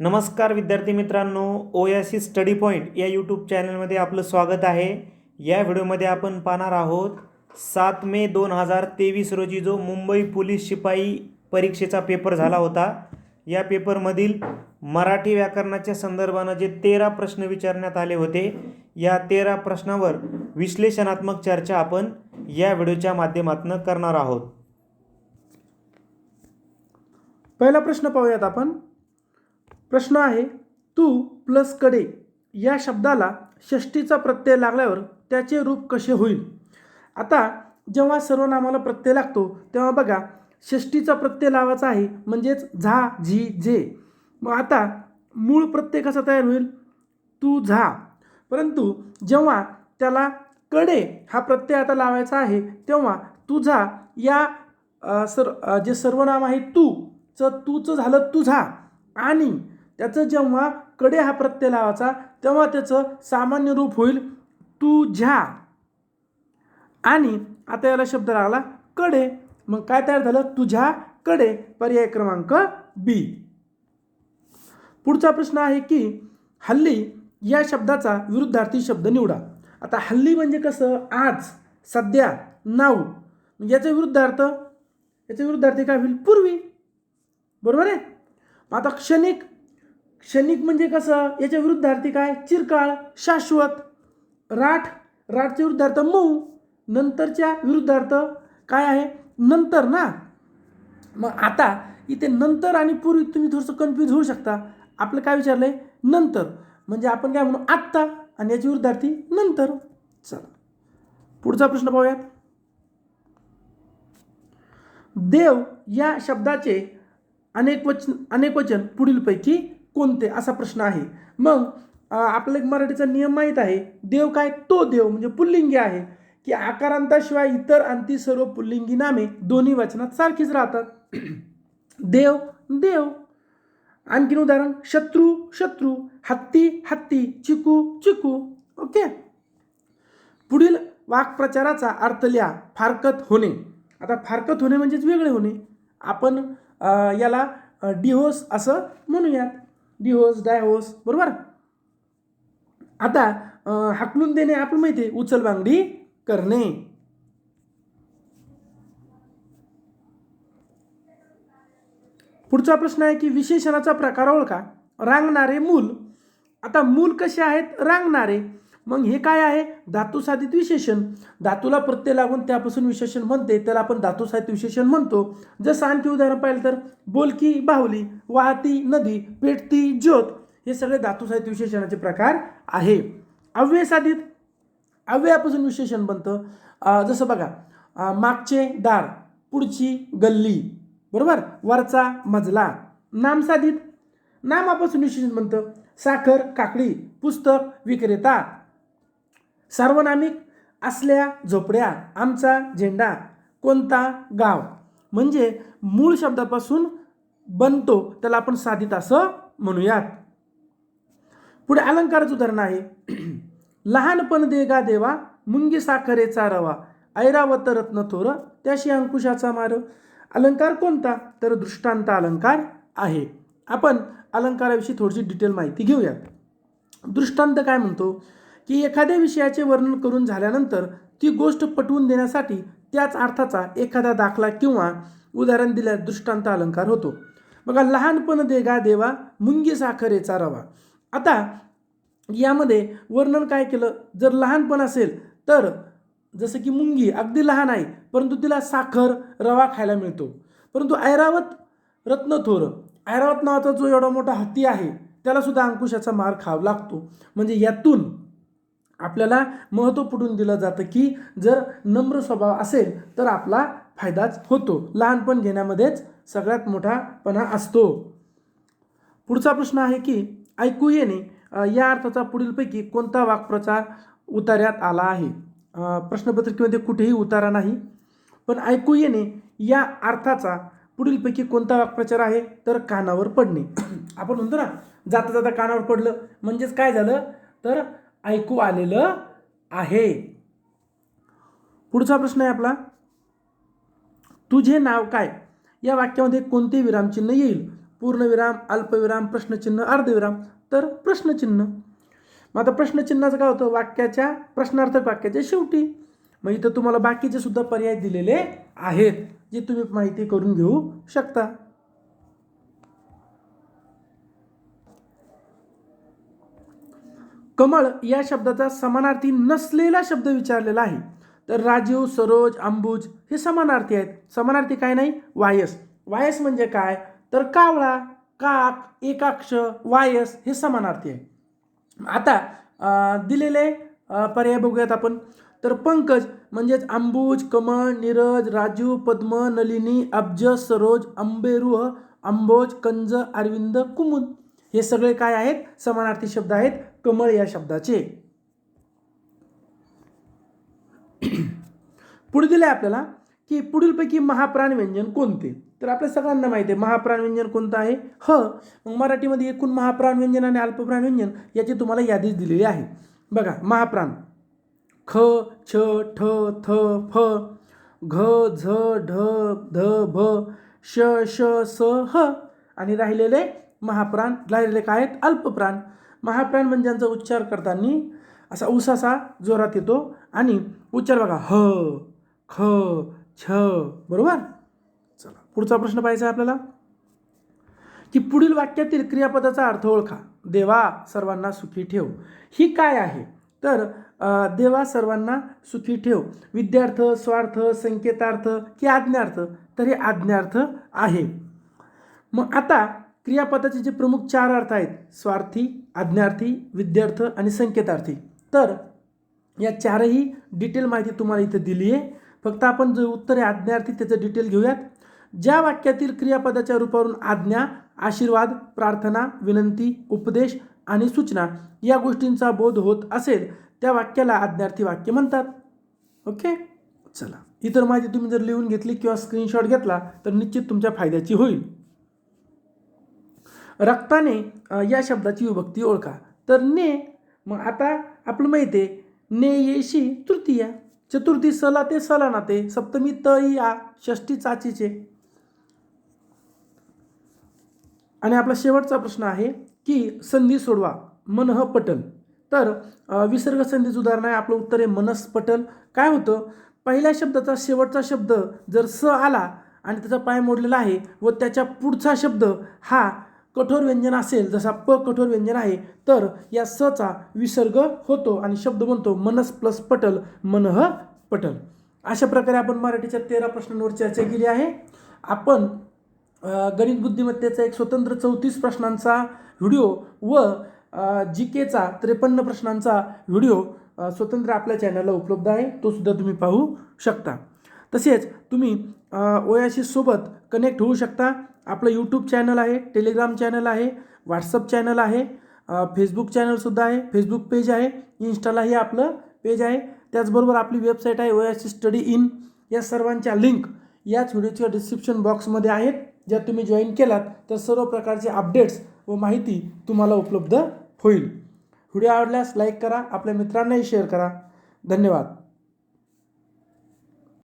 नमस्कार विद्यार्थी मित्रांनो ओयासी स्टडी पॉईंट या यूट्यूब चॅनलमध्ये आपलं स्वागत आहे. या व्हिडिओमध्ये आपण पाहणार आहोत सात मे दोन हजार तेवीस रोजी जो मुंबई पोलीस शिपाई परीक्षेचा पेपर झाला होता या पेपरमधील मराठी व्याकरणाच्या संदर्भानं जे तेरा प्रश्न विचारण्यात आले होते या तेरा प्रश्नावर विश्लेषणात्मक चर्चा आपण या व्हिडिओच्या माध्यमातून करणार आहोत. पहिला प्रश्न पाहूयात आपण. प्रश्न आहे तू प्लसकडे या शब्दाला षष्टीचा प्रत्यय लागल्यावर त्याचे रूप कसे होईल? आता जेव्हा सर्वनामाला प्रत्यय लागतो तेव्हा बघा षष्टीचा प्रत्यय लावायचा आहे म्हणजेच झा झी झे. मग आता मूळ प्रत्यय कसा तयार होईल? तू झा. परंतु जेव्हा त्याला कडे हा प्रत्यय आता लावायचा आहे तेव्हा तुझा या सर जे सर्वनाम आहे तू तूचं झालं तुझा आणि त्याचं जेव्हा कडे हा प्रत्यय लावायचा तेव्हा त्याचं सामान्य रूप होईल तुझ्या आणि आता याला शब्द लागला कडे. मग काय तयार झालं? तुझ्या कडे. पर्याय क्रमांक बी. पुढचा प्रश्न आहे की हल्ली या शब्दाचा विरुद्धार्थी शब्द निवडा. आता हल्ली म्हणजे कसं? आज सध्या नाव म्हणजे याचा विरुद्धार्थ याचा विरुद्धार्थी काय होईल? पूर्वी. बरोबर आहे? मग आता क्षणिक क्षणिक म्हणजे कसं? याच्या विरुद्धार्थी काय? चिरकाळ शाश्वत राठ. राठच्या विरुद्धार्थ मऊ. नंतरच्या विरुद्धार्थ काय आहे? नंतर ना? मग आता इथे नंतर आणि पूर्वी तुम्ही थोडंसं कन्फ्यूज होऊ शकता. आपलं काय विचारलं आहे नंतर. म्हणजे आपण काय म्हणू? आत्ता. आणि याची विरुद्धार्थी नंतर. चला. पुढचा प्रश्न पाहूयात. देव या शब्दाचे अनेक वचन अनेक वचन पुढीलपैकी कोणते? असा प्रश्न आहे. मग आपलं एक मराठीचा नियम माहीत आहे. देव काय? तो देव. म्हणजे पुल्लिंगी आहे. की आकारांताशिवाय इतर अंती सर्व पुल्लिंगी नामे दोन्ही वचनात सारखीच राहतात. देव देव. आणखीन उदाहरण शत्रू शत्रू. हत्ती हत्ती. चिकू चिकू. ओके? पुढील वाक्प्रचाराचा अर्थ लिहा. फारकत होणे. आता फारकत होणे म्हणजेच वेगळे होणे. आपण याला डिहोस असं म्हणूयात. डिहोस डायहोस बरोबर? आता हाकलून देणे आपण माहिती आहे उचलबांगडी करणे. पुढचा प्रश्न आहे की विशेषणाचा प्रकार ओळखा. रांगणारे मूल. आता मूल कसे आहेत? रांगणारे. मग हे काय आहे? धातुसाधित विशेषण. धातूला प्रत्यय लागून त्यापासून विशेषण बनते त्याला आपण धातुसाधित विशेषण म्हणतो. जसं आणखी उदाहरण पाहिलं तर बोलकी बाहुली वाहती नदी पेटती ज्योत हे सगळे धातुसाहित्य विशेषणाचे प्रकार आहे. अव्ययसाधित अव्ययापासून विशेषण बनतं. जसं बघा मागचे दार पुढची गल्ली बरोबर? वरचा मजला. नामसाधित नामापासून विशेषण बनतं. साखर काकडी पुस्तक विक्रेता. सार्वनामिक असल्या झोपड्या आमचा झेंडा कोणता? गाव. म्हणजे मूळ शब्दापासून बनतो त्याला आपण साधित असं म्हणूयात. पुढे अलंकाराचं उदाहरण आहे. लहानपण देगा देवा मुंगी साखरेचा रवा ऐरावत रत्न थोर त्याशी अंकुशाचा मार. अलंकार कोणता? तर दृष्टांत अलंकार आहे. आपण अलंकाराविषयी थोडीशी डिटेल माहिती घेऊयात. दृष्टांत काय म्हणतो? की एखाद्या विषयाचे वर्णन करून झाल्यानंतर ती गोष्ट पटवून देण्यासाठी त्याच अर्थाचा एखादा दाखला किंवा उदाहरण दिल्यास दृष्टांत अलंकार होतो. बघा लहानपण देगा देवा मुंगी साखरेचा रवा. आता यामध्ये वर्णन काय केलं? जर लहानपण असेल तर जसं की मुंगी अगदी लहान आहे परंतु तिला साखर रवा खायला मिळतो. परंतु ऐरावत रत्नथोर ऐरावत नावाचा जो एवढा मोठा हत्ती आहे त्यालासुद्धा अंकुशाचा मार खावा लागतो. म्हणजे यातून आपल्याला महत्त्व पटून दिलं जातं की जर नम्र स्वभाव असेल तर आपला फायदाच होतो. लहानपण घेण्यामध्येच सगळ्यात मोठापणा असतो. पुढचा प्रश्न आहे की ऐकू येणे या अर्थाचा पुढीलपैकी कोणता वाक्प्रचार उतार्यात आला आहे? प्रश्नपत्रिकेमध्ये कुठेही उतारा नाही. पण ऐकू येणे या अर्थाचा पुढीलपैकी कोणता वाक्प्रचार आहे? तर कानावर पडणे. आपण म्हणतो ना जाता जाता कानावर पडलं. म्हणजेच काय झालं? तर ऐकू आलेलं आहे. पुढचा प्रश्न आहे आपला. तुझे नाव काय? या वाक्यामध्ये कोणते विरामचिन्ह येईल? पूर्णविराम अल्पविराम प्रश्नचिन्ह अर्धविराम. तर प्रश्नचिन्ह. मग आता प्रश्नचिन्हाचं काय होतं? वाक्याच्या प्रश्नार्थक वाक्याच्या शेवटी. मग इथं तुम्हाला बाकीचे सुद्धा पर्याय दिलेले आहेत जे तुम्ही माहिती करून घेऊ शकता. कमळ या शब्दाचा समानार्थी नसलेला शब्द विचारलेला आहे. तर राजीव सरोज अंबुज हे समानार्थी आहेत. समानार्थी काय नाही? वायस. वायस म्हणजे काय? तर कावळा काक एकाक्ष वायस हे समानार्थी आहे. आता दिलेले पर्याय बघूयात आपण. तर पंकज म्हणजेच अंबुज कमळ नीरज राजू पद्म नलिनी अब्ज सरोज अंबेरुह अंबोज कंज अरविंद कुमुद हे सगळे काय आहेत? समानार्थी शब्द आहेत. कमळ या शब्दाचे. पुढे दिले आपल्याला की पुढीलपैकी महाप्राण व्यंजन कोणते? तर आपल्या सगळ्यांना माहिती आहे महाप्राण व्यंजन कोणतं आहे? ह मग मराठीमध्ये एकूण महाप्राण व्यंजन आणि अल्पप्राण व्यंजन याची तुम्हाला यादीच दिलेली आहे. बघा महाप्राण. ख छ ठ थ फ घ झ ढ ध भ श श स ह आणि राहिलेले महाप्राण राहिलेले काय आहेत? अल्पप्राण. महाप्राण म्हणजे व्यंजनाचा उच्चार करताना असा उसासा जोरात येतो आणि उच्चार बघा ह ख छ बरोबर? चला पुढचा प्रश्न पाहायचा आहे आपल्याला. की पुढील वाक्यातील क्रियापदाचा अर्थ ओळखा. देवा सर्वांना सुखी ठेव. ही काय आहे? तर देवा सर्वांना सुखी ठेव. विद्यार्थ स्वार्थ संकेतार्थ की आज्ञार्थ? तर हे आज्ञार्थ आहे. मग आता क्रियापदाचे जे प्रमुख चार अर्थ आहेत स्वार्थी आज्ञार्थी विद्यार्थ आणि संकेतार्थी. तर या चारही डिटेल माहिती तुम्हाला इथे दिली आहे. फक्त आपण जे उत्तर आहे आज्ञार्थी त्याचं डिटेल घेऊयात. ज्या वाक्यातील क्रियापदाच्या रूपावरून आज्ञा आशीर्वाद प्रार्थना विनंती उपदेश आणि सूचना या गोष्टींचा बोध होत असेल त्या वाक्याला आज्ञार्थी वाक्य म्हणतात. ओके? चला. इतर माहिती तुम्ही जर लिहून घेतली किंवा स्क्रीनशॉट घेतला तर निश्चित तुमच्या फायद्याची होईल. रक्ताने या शब्दाची विभक्ती ओळखा. तर ने मग आता आपलं माहिती आहे ने येशी तृतीया. चतुर्थी सला ते सला नाते सप्तमी त इ आ षष्टी चाचीचे. आणि आपला शेवटचा प्रश्न आहे की संधी सोडवा मनः पटल. तर विसर्ग संधीचं उदाहरण आहे आपलं उत्तर आहे मनस पटल. काय होतं? पहिल्या शब्दाचा शेवटचा शब्द जर स आला आणि त्याचा पाय मोडलेला आहे व त्याच्या पुढचा शब्द हा कठोर व्यंजन असेल जसा प कठोर व्यंजन आहे तर या सचा विसर्ग होतो आणि शब्द बनतो मनस प्लस पटल मनः पटल. अशा प्रकारे आपण मराठीच्या तेरा प्रश्नांवर चर्चा केली आहे. आपण गणित बुद्धिमत्तेचा एक स्वतंत्र चौतीस प्रश्नांचा व्हिडिओ व जी केचा त्रेपन्न प्रश्नांचा व्हिडिओ स्वतंत्र आपल्या चॅनलला उपलब्ध आहे. तो सुद्धा तुम्ही पाहू शकता. तसेच तुम्ही ओयाशी सोबत कनेक्ट होऊ शकता. आपलं यूट्यूब चॅनल आहे टेलिग्राम चॅनल आहे व्हॉट्सअप चॅनल आहे फेसबुक चॅनलसुद्धा आहे फेसबुक पेज आहे इन्स्टालाही आपलं पेज आहे. त्याचबरोबर आपली वेबसाईट आहे ओयाशी स्टडी इन या सर्वांच्या लिंक याच व्हिडिओच्या डिस्क्रिप्शन बॉक्समध्ये आहेत. ज्या तुम्ही जॉईन केलात तर सर्व प्रकारचे अपडेट्स व माहिती तुम्हाला उपलब्ध होईल. व्हिडिओ आवडल्यास लाईक करा आपल्या मित्रांनाही शेअर करा. धन्यवाद.